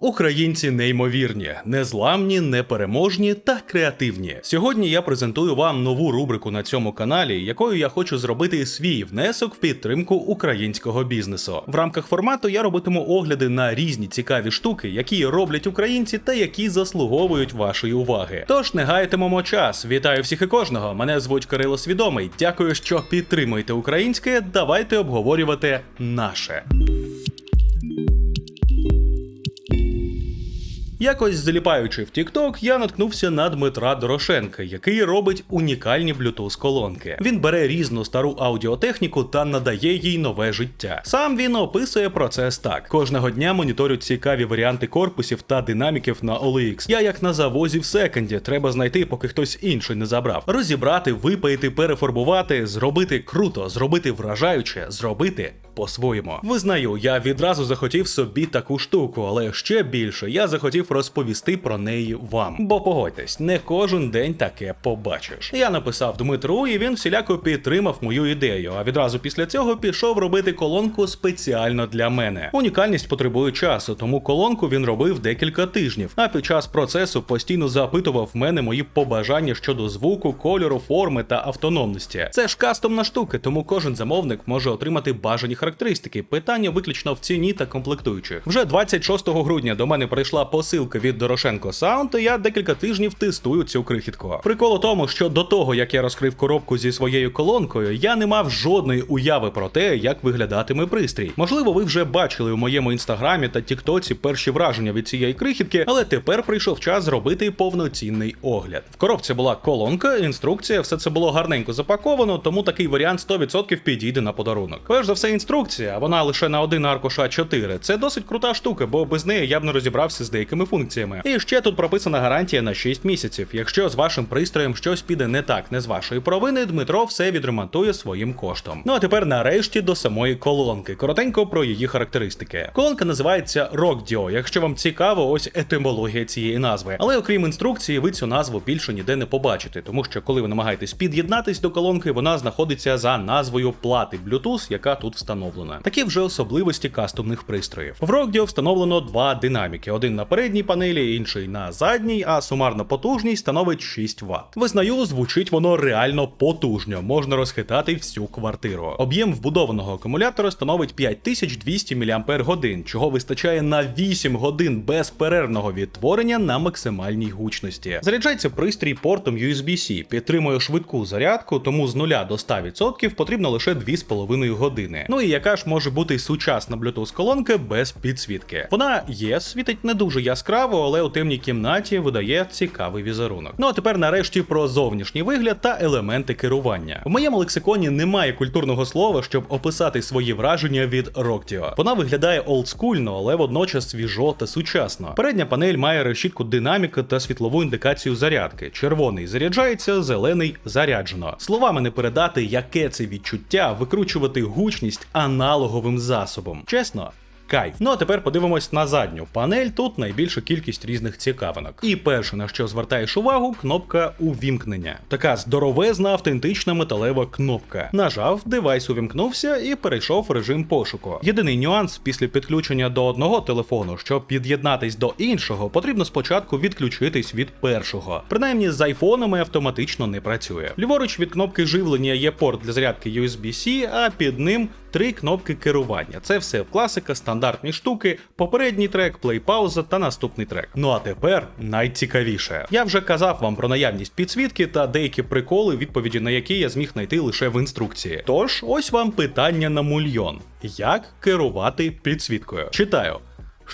Українці неймовірні, незламні, непереможні та креативні. Сьогодні я презентую вам нову рубрику на цьому каналі, якою я хочу зробити свій внесок в підтримку українського бізнесу. В рамках формату я робитиму огляди на різні цікаві штуки, які роблять українці та які заслуговують вашої уваги. Тож не гайтимемо час. Вітаю всіх і кожного. Мене звуть Кирило Свідомий. Дякую, що підтримуєте українське. Давайте обговорювати наше. Якось заліпаючи в TikTok, я наткнувся на Дмитра Дорошенка, який робить унікальні Bluetooth колонки. Він бере різну стару аудіотехніку та надає їй нове життя. Сам він описує процес так: кожного дня моніторю цікаві варіанти корпусів та динаміків на OLX. Я як на завозі в секонді, треба знайти, поки хтось інший не забрав. Розібрати, випаяти, перефарбувати, зробити круто, зробити вражаюче, зробити по-своєму. Визнаю, я відразу захотів собі таку штуку, але ще більше я захотів розповісти про неї вам. Бо погодьтесь, не кожен день таке побачиш. Я написав Дмитру, і він всіляко підтримав мою ідею. А відразу після цього пішов робити колонку спеціально для мене. Унікальність потребує часу, тому колонку він робив декілька тижнів. А під час процесу постійно запитував в мене мої побажання щодо звуку, кольору, форми та автономності. Це ж кастомна штука, тому кожен замовник може отримати бажані характеристики. Питання виключно в ціні та комплектуючих. Вже 26 грудня до мене прийшла посилка від Дорошенко Саунд, і я декілька тижнів тестую цю крихітку. Прикол у тому, що до того як я розкрив коробку зі своєю колонкою, я не мав жодної уяви про те, як виглядатиме пристрій. Можливо, ви вже бачили у моєму інстаграмі та тіктоці перші враження від цієї крихітки, але тепер прийшов час зробити повноцінний огляд. В коробці була колонка, інструкція, все це було гарненько запаковано, тому такий варіант 100% підійде на подарунок. Перш за все, інструкція, вона лише на один аркуш А4. Це досить крута штука, бо без неї я б не розібрався з деякими функціями. І ще тут прописана гарантія на 6 місяців. Якщо з вашим пристроєм щось піде не так, не з вашої провини, Дмитро все відремонтує своїм коштом. Ну а тепер нарешті до самої колонки. Коротенько про її характеристики. Колонка називається Rockdio, якщо вам цікаво, ось етимологія цієї назви. Але окрім інструкції, ви цю назву більше ніде не побачите, тому що коли ви намагаєтесь під'єднатись до колонки, вона знаходиться за назвою плати Bluetooth, яка тут встановлена. Такі вже особливості кастомних пристроїв. В Rockdio встановлено два динаміки: один на передній панелі, інший на задній, а сумарна потужність становить 6 Вт. Визнаю, звучить воно реально потужно, можна розхитати всю квартиру. Об'єм вбудованого акумулятора становить 5200 мАч, чого вистачає на 8 годин безперервного відтворення на максимальній гучності. Заряджається пристрій портом USB-C, підтримує швидку зарядку, тому з 0 до 100% потрібно лише 2,5 години. Ну і яка ж може бути сучасна Bluetooth колонка без підсвітки? Вона є, світить не дуже яскраво, але у темній кімнаті видає цікавий візерунок. Ну а тепер нарешті про зовнішній вигляд та елементи керування. В моєму лексиконі немає культурного слова, щоб описати свої враження від Rockdio. Вона виглядає олдскульно, але водночас свіжо та сучасно. Передня панель має решітку динаміка та світлову індикацію зарядки. Червоний заряджається, зелений заряджено. Словами не передати, яке це відчуття викручувати гучність аналоговим засобом. Чесно. Кайф. Ну а тепер подивимось на задню панель. Тут найбільша кількість різних цікавинок. І перше, на що звертаєш увагу, кнопка увімкнення. Така здоровезна, автентична металева кнопка. Нажав, девайс увімкнувся і перейшов в режим пошуку. Єдиний нюанс після підключення до одного телефону, щоб під'єднатись до іншого, потрібно спочатку відключитись від першого. Принаймні з айфонами автоматично не працює. Ліворуч від кнопки живлення є порт для зарядки USB-C, а під ним три кнопки керування. Це все класика, стандартні штуки, попередній трек, плей-пауза та наступний трек. Ну а тепер найцікавіше. Я вже казав вам про наявність підсвітки та деякі приколи, відповіді на які я зміг знайти лише в інструкції. Тож, ось вам питання на мульйон: як керувати підсвіткою? Читаю.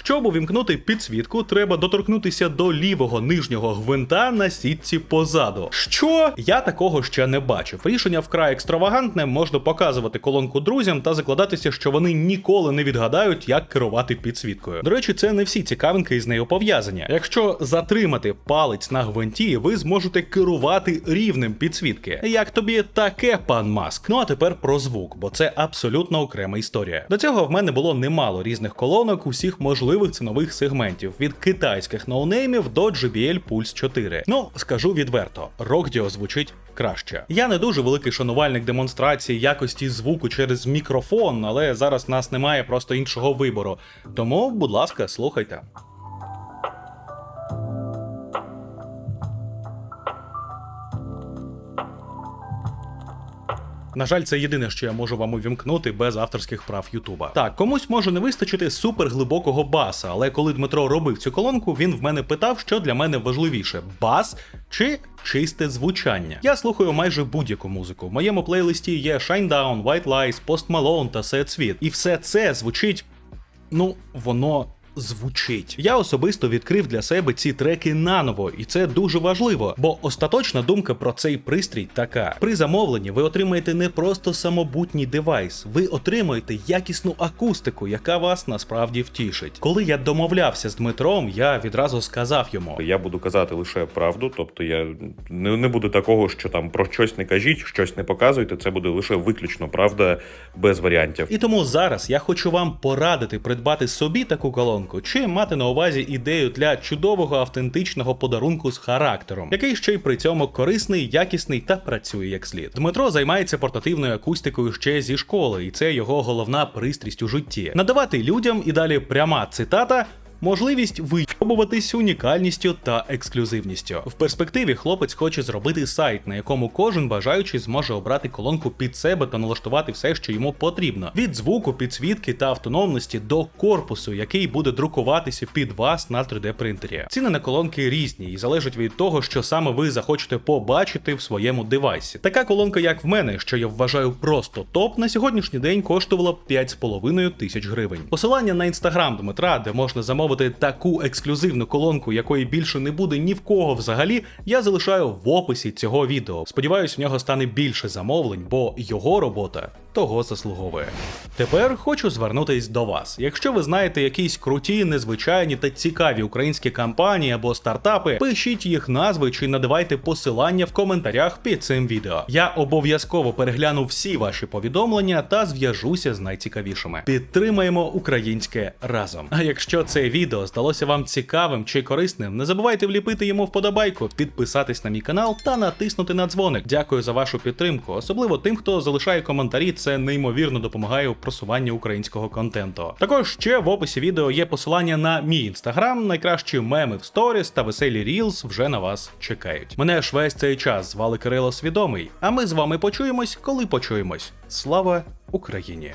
Щоб увімкнути підсвітку, треба доторкнутися до лівого нижнього гвинта на сітці позаду. Що? Я такого ще не бачив. Рішення вкрай екстравагантне, можна показувати колонку друзям та закладатися, що вони ніколи не відгадають, як керувати підсвіткою. До речі, це не всі цікавинки із нею пов'язані. Якщо затримати палець на гвинті, ви зможете керувати рівнем підсвітки. Як тобі таке, пан Маск? Ну а тепер про звук, бо це абсолютно окрема історія. До цього в мене було немало різних колонок, усіх можливих цінових сегментів від китайських ноунеймів до JBL Pulse 4. Ну скажу відверто, Rockdio звучить краще. Я не дуже великий шанувальник демонстрації якості звуку через мікрофон, але зараз в нас немає просто іншого вибору. Тому, будь ласка, слухайте. На жаль, це єдине, що я можу вам увімкнути без авторських прав Ютуба. Так, комусь може не вистачити супер глибокого баса, але коли Дмитро робив цю колонку, він в мене питав, що для мене важливіше: бас чи чисте звучання. Я слухаю майже будь-яку музику. В моєму плейлисті є Shinedown, White Lies, Post Malone та Sad Sweet. І все це звучить. Ну, воно звучить. Я особисто відкрив для себе ці треки наново, і це дуже важливо, бо остаточна думка про цей пристрій така: при замовленні ви отримаєте не просто самобутній девайс, ви отримаєте якісну акустику, яка вас насправді втішить. Коли я домовлявся з Дмитром, я відразу сказав йому: Я буду казати лише правду, тобто я не, не буде такого, що там про щось не кажіть, щось не показуйте. Це буде лише виключно правда, без варіантів. І тому зараз я хочу вам порадити придбати собі таку колонку, чи мати на увазі ідею для чудового автентичного подарунку з характером, який ще й при цьому корисний, якісний та працює як слід. Дмитро займається портативною акустикою ще зі школи, і це його головна пристрість у житті. Надавати людям і далі пряма цитата. Можливість вийобуватись унікальністю та ексклюзивністю. В перспективі хлопець хоче зробити сайт, на якому кожен бажаючий зможе обрати колонку під себе та налаштувати все, що йому потрібно: від звуку, підсвітки та автономності до корпусу, який буде друкуватися під вас на 3D принтері. Ціни на колонки різні і залежать від того, що саме ви захочете побачити в своєму девайсі. Така колонка, як в мене, що я вважаю просто топ, на сьогоднішній день коштувала 5,5 тисяч гривень. Посилання на інстаграм Дмитра, де можна замовити таку ексклюзивну колонку, якої більше не буде ні в кого взагалі, я залишаю в описі цього відео. Сподіваюсь, в нього стане більше замовлень, бо його робота того заслуговує. Тепер хочу звернутись до вас. Якщо ви знаєте якісь круті, незвичайні та цікаві українські компанії або стартапи, пишіть їх назви чи надавайте посилання в коментарях під цим відео. Я обов'язково перегляну всі ваші повідомлення та зв'яжуся з найцікавішими. Підтримаємо українське разом. А якщо це відео здалося вам цікавим чи корисним, не забувайте вліпити йому вподобайку, підписатись на мій канал та натиснути на дзвоник. Дякую за вашу підтримку, особливо тим, хто залишає коментарі. Це неймовірно допомагає у просуванні українського контенту. Також ще в описі відео є посилання на мій інстаграм, найкращі меми в сторіс та веселі рілс вже на вас чекають. Мене ж весь цей час звали Кирило Свідомий, а ми з вами почуємось, коли почуємось. Слава Україні!